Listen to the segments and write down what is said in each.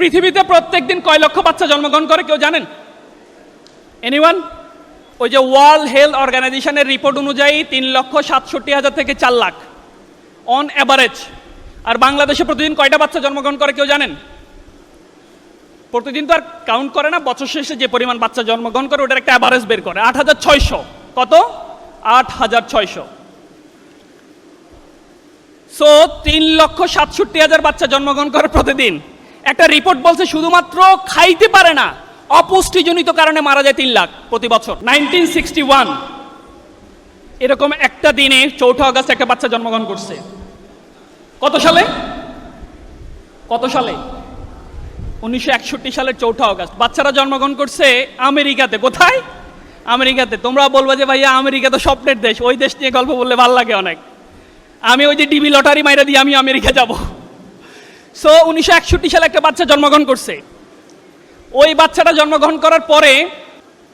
পৃথিবীতে প্রত্যেক দিন কয় লক্ষ বাচ্চা জন্মগ্রহণ করে কেউ জানেন? এনিওয়ান ওই যে ওয়ার্ল্ড হেলথ অর্গানাইজেশনের রিপোর্ট অনুযায়ী তিন লক্ষ সাতষট্টি হাজার থেকে চার লাখ। অন অ্যাভারেজ আর বাংলাদেশে প্রতিদিন কয়টা বাচ্চা জন্মগ্রহণ করে কেউ জানেন? প্রতিদিন তো আর কাউন্ট করে না, বছর শেষে যে পরিমাণ বাচ্চা জন্মগ্রহণ করে ওটার একটা অ্যাভারেজ বের করে। আট হাজার ছয়শো। কত? আট হাজার ছয়শো। সো তিন লক্ষ সাতষট্টি হাজার বাচ্চা জন্মগ্রহণ করে প্রতিদিন। একটা রিপোর্ট বলছে শুধুমাত্র খাইতে পারে না, অপুষ্টিজনিত কারণে মারা যায় তিন লাখ প্রতি বছর। নাইনটিন সিক্সটি ওয়ান এরকম একটা দিনে চৌঠা আগস্ট একটা বাচ্চা জন্মগ্রহণ করছে। কত সালে? কত সালে? উনিশশো একষট্টি সালের চৌঠা আগস্ট। বাচ্চারা জন্মগ্রহণ করছে আমেরিকাতে। কোথায়? আমেরিকাতে। তোমরা বলব যে ভাইয়া, আমেরিকা তো স্বপ্নের দেশ। ওই দেশ নিয়ে গল্প বললে ভালো লাগে অনেক। আমি ওই যে ডিবি লটারি মাইরা দিয়ে আমি আমেরিকা যাব। সো উনিশশো একষট্টি সালে একটা বাচ্চা জন্মগ্রহণ করছে। ওই বাচ্চাটা জন্মগ্রহণ করার পরে,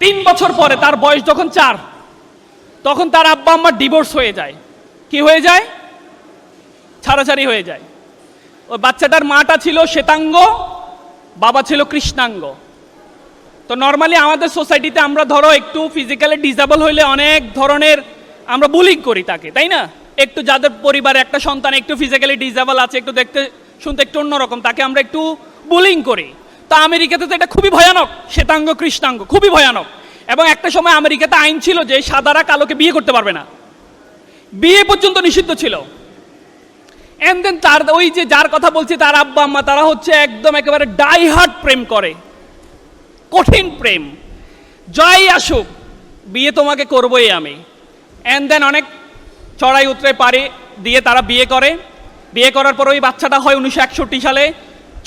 তিন বছর পরে তার বয়স যখন চার, তখন তার আব্বা আম্মার ডিভোর্স হয়ে যায়। কি হয়ে যায়? ছাড়াছাড়ি হয়ে যায়। ওই বাচ্চাটার মাটা ছিল শ্বেতাঙ্গ, বাবা ছিল কৃষ্ণাঙ্গ। তো নর্মালি আমাদের সোসাইটিতে আমরা ধরো একটু ফিজিক্যালি ডিসেবল হইলে অনেক ধরনের আমরা বুলিং করি তাকে, তাই না? একটু যাদের পরিবারে একটা সন্তান একটু ফিজিক্যালি ডিসেবল আছে, একটু দেখতে শুনতে একটু অন্যরকম, তাকে আমরা একটু বুলিং করি। তা আমেরিকাতে তো এটা খুবই ভয়ানক, শ্বেতাঙ্গ, কৃষ্ণাঙ্গ, খুবই ভয়ানক। এবং একটা সময় আমেরিকাতে আইন ছিল যে সাদারা কালোকে বিয়ে করতে পারবে না। বিয়ে পর্যন্ত নিষিদ্ধ ছিল। এন্ড দেন তার, ওই যে যার কথা বলছি, তার আব্বা, আম্মা, তারা হচ্ছে একদম একেবারে ডাইহার্ট প্রেম করে। কঠিন প্রেম। জয় আসুক, বিয়ে তোমাকে করবই আমি। এন্ড দেন অনেক চড়াই উতরে পারে দিয়ে তারা বিয়ে করে। বিয়ে করার পর ওই বাচ্চাটা হয় উনিশশো একষট্টি সালে।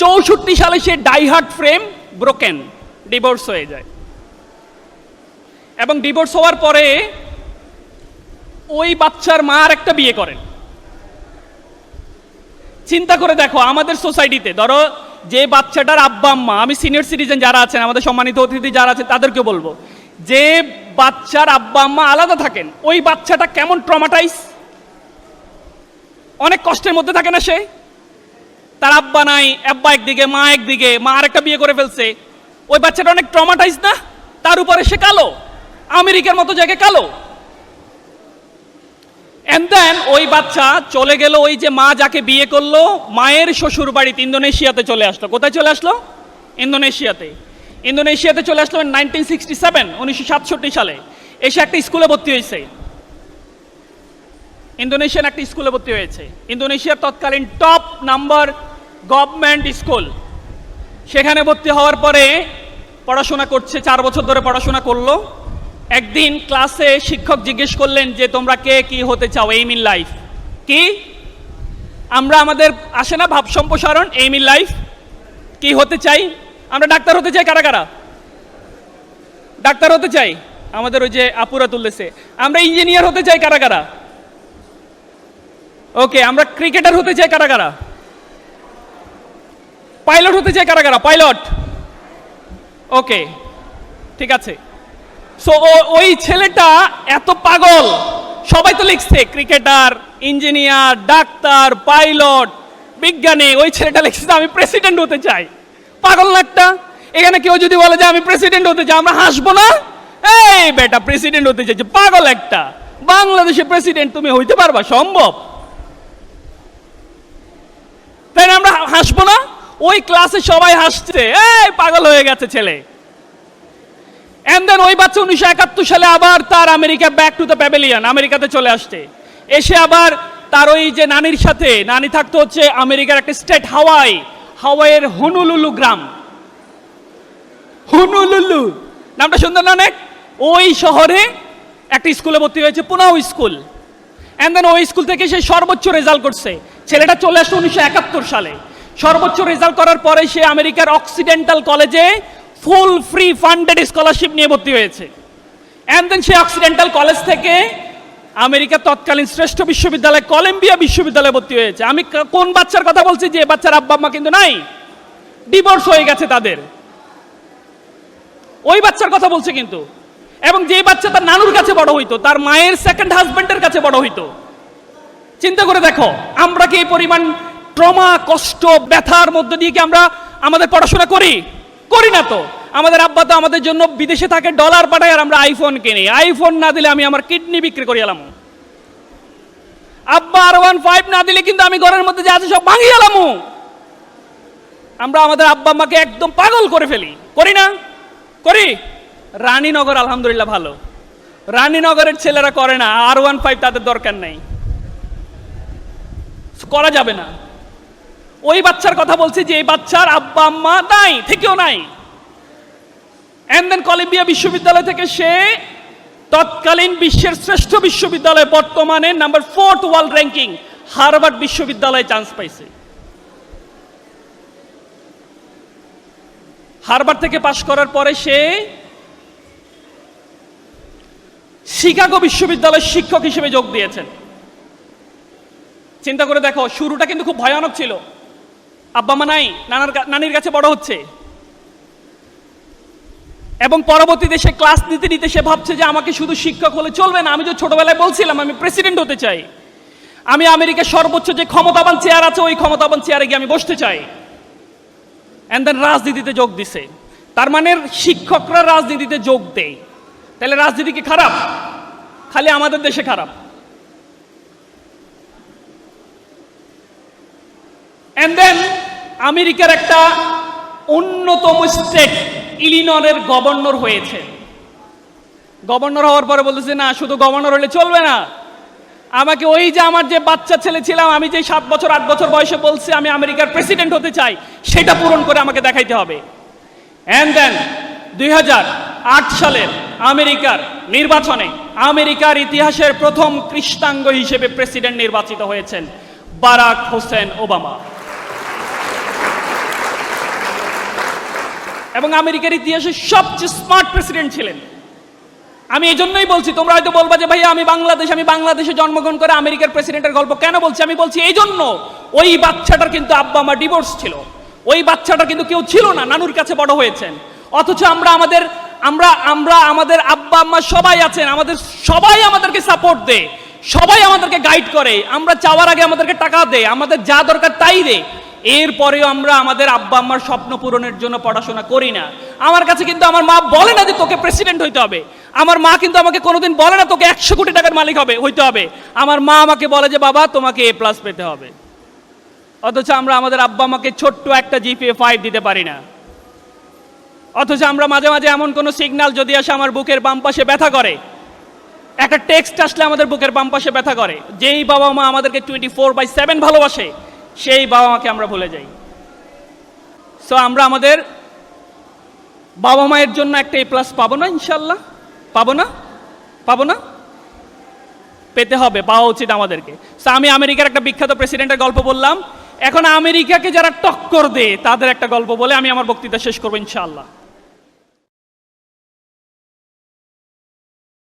চৌষট্টি সালে সে ডাইহার্ট ফ্রেম ব্রোকেন, ডিভোর্স হয়ে যায়। এবং ডিভোর্স হওয়ার পরে ওই বাচ্চার মা আর একটা বিয়ে করেন। চিন্তা করে দেখো, আমাদের সোসাইটিতে, ধরো যে বাচ্চাটার আব্বা, আম্মা, আমি সিনিয়র সিটিজেন যারা আছেন, আমাদের সম্মানিত অতিথি যারা আছে তাদেরকে বলব, যে বাচ্চার আব্বা, আম্মা আলাদা থাকেন, ওই বাচ্চাটা কেমন ট্রমাটাইজ অনেক কষ্টের মধ্যে থাকে না সে? তার আব্বা নাই, আব্বা একদিকে, মা একদিকে, মা আরেকটা বিয়ে করে ফেলছে। ওই বাচ্চাটা অনেক ট্রমাটাইজ না? তার উপরে সে কালো। আমেরিকার মতো জায়গায় কালো। এন্ড দেন ওই বাচ্চা চলে গেল, ওই যে মা যাকে বিয়ে করল, মায়ের শ্বশুর বাড়িতে ইন্দোনেশিয়াতে চলে আসলো। কোথায় চলে আসলো? ইন্দোনেশিয়াতে। ইন্দোনেশিয়াতে চলে আসলো নাইনটিন সিক্সটি সেভেন উনিশশো সাতষট্টি সালে। এসে একটা স্কুলে ভর্তি হয়েছে। ইন্দোনেশিয়ান একটা স্কুলে ভর্তি হয়েছে। ইন্দোনেশিয়ার তৎকালীন টপ নাম্বার গভর্নমেন্ট স্কুল সেখানে ভর্তি হওয়ার পরে পড়াশোনা করছে, চার বছর ধরে পড়াশোনা করল। একদিন ক্লাসে শিক্ষক জিজ্ঞেস করলেন যে, তোমরা কে কি হতে চাও? এইম ইন লাইফ কি? আমরা আমাদের, আসে না ভাব সম্প্রসারণ এইম ইন লাইফ কি হতে চাই? আমরা ডাক্তার হতে চাই, কারা কারা? ডাক্তার হতে চাই? আমাদের ওই যে আপুরা তুলতেছে। আমরা ইঞ্জিনিয়ার হতে চাই, কারা কারা? ওকে আমরা ক্রিকেটার হতে চাই কারা কারা? পাইলট হতে চাই কারা কারা? পাইলট ওকে ঠিক আছে। সো ওই ছেলেটা এত পাগল। সবাই তো লিখছে ক্রিকেটার ইঞ্জিনিয়ার ডাক্তার পাইলট বিজ্ঞানী, ওই ছেলেটা লিখছে আমি প্রেসিডেন্ট হতে চাই। পাগল একটা? এখানে কেউ যদি বলে যে আমি প্রেসিডেন্ট হতে চাই, আমরা হাসবো না? এই বেটা প্রেসিডেন্ট হতে চাইছে, পাগল একটা। বাংলাদেশের প্রেসিডেন্ট তুমি হইতে পারবা, সম্ভব? তাই আমরা হাসবো না? ওই ক্লাসে সবাই হাসছে। এই, পাগল হয়ে গেছে ছেলে। ওই বাচ্চা উনিশশো একাত্তর সালে আবার তার America back to the pavilion আমেরিকাতে চলে আসছে। এসে আবার তার ওই যে নানির সাথে, নানি থাকতো হচ্ছে আমেরিকার একটা স্টেট হাওয়াই। হাওয়াইয়ের হুনুলুলু গ্রাম। হুনুলুলু। নামটা সুন্দর না, অনেক? ওই শহরে একটা স্কুলে ভর্তি হয়েছে, পুনাও স্কুল। এন্ড দেন ওই স্কুল থেকে সে সর্বোচ্চ রেজাল্ট করছে। ছেলেটা চলে আসছে উনিশশো একাত্তর সালে। সর্বোচ্চ রেজাল্ট করার পরে সে আমেরিকার অক্সিডেন্টাল কলেজে ফুল ফ্রি ফান্ডেড স্কলারশিপ নিয়ে ভর্তি হয়েছে। অ্যান্ড দেন সে অক্সিডেন্টাল কলেজ থেকে আমেরিকার তৎকালীন শ্রেষ্ঠ বিশ্ববিদ্যালয় কলম্বিয়া বিশ্ববিদ্যালয়ে ভর্তি হয়েছে। আমি কোন বাচ্চার কথা বলছি যে বাচ্চার আব্বা আম্মা কিন্তু নাই? ডিভোর্স হয়ে গেছে তাদের। ওই বাচ্চার কথা বলছে কিন্তু। এবং যে বাচ্চা তার নানুর কাছে বড় হইতো, তার মায়ের সেকেন্ড হাজবেন্ডের কাছে বড় হইতো। চিন্তা করে দেখো, আমরা কি এই পরিমাণ ট্রমা, কষ্ট, ব্যথার মধ্যে দিয়ে কি আমরা আমাদের পড়াশোনা করি? করি না তো। আমাদের আব্বা তো আমাদের জন্য বিদেশে থাকে ডলার পাঠায় আর আমরা আইফোন কিনি। আইফোন না দিলে আমি আমার কিডনি বিক্রি করি এলাম। আব্বা আর ওয়ান ফাইভ না দিলে কিন্তু আমি ঘরের মধ্যে যা আছে সব ভাঙিয়ে এলামু। আমরা আমাদের আব্বা আম্মাকে একদম পাগল করে ফেলি। করি না? করি? রানীনগর আলহামদুলিল্লাহ ভালো। রানীনগরের ছেলেরা করে না আর ওয়ান ফাইভ তাদের দরকার নেই। করা যাবে না। ওই বাচ্চার কথা বলছি যে এই বাচ্চার আব্বা, আম্মা নাই, থেকেও নাই। এন্ড দেন কলম্বিয়া বিশ্ববিদ্যালয় থেকে সে তৎকালীন বিশ্বের শ্রেষ্ঠ বিশ্ববিদ্যালয় বর্তমানে number fourth world ranking Harvard বিশ্ববিদ্যালয়ে চান্স পাইছে। হার্ভার্ড থেকে পাশ করার পরে সে শিকাগো বিশ্ববিদ্যালয়ের শিক্ষক হিসেবে যোগ দিয়েছেন। চিন্তা করে দেখো, শুরুটা কিন্তু খুব ভয়ানক ছিল। আব্বা মা নাই, নানার নানির কাছে বড় হচ্ছে। এবং পরবর্তীতে সে ক্লাস নিতে নিতে সে ভাবছে যে আমাকে শুধু শিক্ষক হলে চলবে না। আমি যে ছোটবেলায় বলছিলাম, আমি প্রেসিডেন্ট হতে চাই। আমি আমেরিকার সর্বোচ্চ যে ক্ষমতাবান চেয়ার আছে, ওই ক্ষমতাবান চেয়ারে গিয়ে আমি বসতে চাই। অ্যান্ড দেন রাজনীতিতে যোগ দিছে। তার মানে শিক্ষকরা রাজনীতিতে যোগ দেয়। তাহলে রাজনীতি কি খারাপ? খালি আমাদের দেশে খারাপ। অ্যান্ড দেন আমেরিকার একটা অন্যতম স্টেট ইলিনরের গভর্নর হয়েছে। গভর্নর হওয়ার পরে বলতেছে, না, শুধু গভর্নর হলে চলবে না। আমাকে ওই যে আমার যে বাচ্চা ছেলে ছিলাম, আমি যে সাত বছর, আট বছর বয়সে বলছি, আমি আমেরিকার প্রেসিডেন্ট হতে চাই, সেটা পূরণ করে আমাকে দেখাইতে হবে। অ্যান্ড দেন দুই হাজার আট সালের আমেরিকার নির্বাচনে, আমেরিকার ইতিহাসের প্রথম কৃষ্ণাঙ্গ হিসেবে প্রেসিডেন্ট নির্বাচিত হয়েছেন বারাক হোসেন ওবামা। এবং আমেরিকার ইতিহাসে সবচেয়ে স্মার্ট প্রেসিডেন্ট ছিলেন। আমি এই জন্যই বলছি, তোমরা হয়তো বলবা যে ভাইয়া, আমি বাংলাদেশ, আমি বাংলাদেশে জন্মগ্রহণ করে আমেরিকার প্রেসিডেন্টের গল্প কেন বলছি? আমি বলছি এই জন্য ওই বাচ্চাটার কিন্তু আব্বা আমার ডিভোর্স ছিল। ওই বাচ্চাটা কিন্তু কেউ ছিল না, নানুর কাছে বড় হয়েছেন। অথচ আমরা আমাদের, আমরা আমরা আমাদের আব্বা, আম্মা সবাই আছেন, আমাদের সবাই আমাদেরকে সাপোর্ট দেয়, সবাই আমাদেরকে গাইড করে। আমরা চাওয়ার আগে আমাদেরকে টাকা দেয়, আমাদের যা দরকার তাই দেয়। এরপরেও আমরা আমাদের আব্বা আম্মার স্বপ্ন পূরণের জন্য পড়াশোনা করি না। আমার কাছে কিন্তু আমার মা বলে না যে তোকে প্রেসিডেন্ট হইতে হবে। আমার মা কিন্তু আমাকে কোনোদিন বলে না তোকে একশো কোটি টাকার মালিক হবে, হইতে হবে। আমার মা আমাকে বলে যে, বাবা, তোমাকে এ প্লাস পেতে হবে। অথচ আমরা আমাদের আব্বা আমাকে ছোট্ট একটা জিপিএ ফাইভ দিতে পারি না। অথচ আমরা মাঝে মাঝে এমন কোনো সিগন্যাল যদি আসে আমার বুকের বাম পাশে ব্যথা করে, একটা টেক্সট আসলে আমাদের বুকের বাম পাশে ব্যথা করে। যেই বাবা মা আমাদেরকে টোয়েন্টি ফোর বাই সেভেন ভালোবাসে সেই বাবা মাকে আমরা ভুলে যাই। সো আমরা আমাদের বাবা মায়ের জন্য একটা এ প্লাস পাবো না ইনশাল্লাহ পাবো না? পাবো না? পেতে হবে, পাওয়া উচিত আমাদেরকে। সো আমি আমেরিকার একটা বিখ্যাত প্রেসিডেন্টের গল্প বললাম। এখন আমেরিকাকে যারা টক্কর দেয়, তাদের একটা গল্প বলে আমি আমার বক্তৃতা শেষ করব, ইনশাআল্লাহ।